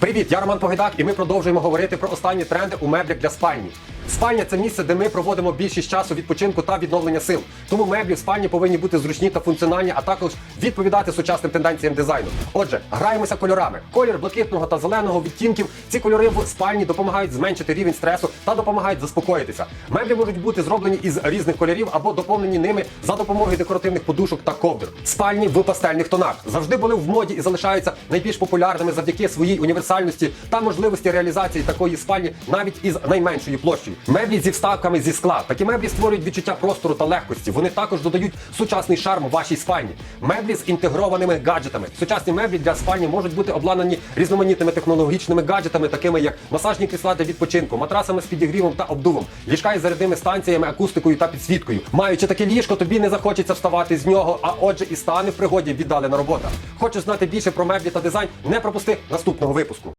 Привіт, я Роман Погайдак, і ми продовжуємо говорити про останні тренди у меблях для спальні. Спальня це місце, де ми проводимо більшість часу відпочинку та відновлення сил. Тому меблі в спальні повинні бути зручні та функціональні, а також відповідати сучасним тенденціям дизайну. Отже, граємося кольорами. Колір блакитного та зеленого відтінків. Ці кольори в спальні допомагають зменшити рівень стресу та допомагають заспокоїтися. Меблі можуть бути зроблені із різних кольорів або доповнені ними за допомогою декоративних подушок та ковдр. Спальні в пастельних тонах завжди були в моді і залишаються найбільш популярними завдяки своїй універсальності та можливості реалізації такої спальні навіть із найменшою площею. Меблі зі вставками зі скла. Такі меблі створюють відчуття простору та легкості. Вони також додають сучасний шарм вашій спальні. Меблі з інтегрованими гаджетами. Сучасні меблі для спальні можуть бути обладнані різноманітними технологічними гаджетами, такими як масажні крісла для відпочинку, матрасами з підігрівом та обдувом, ліжка із зарядними станціями, акустикою та підсвіткою. Маючи таке ліжко, тобі не захочеться вставати з нього, а отже, і стане в пригоді віддалена робота. Хочеш знати більше про меблі та дизайн? Не пропусти наступного випуску.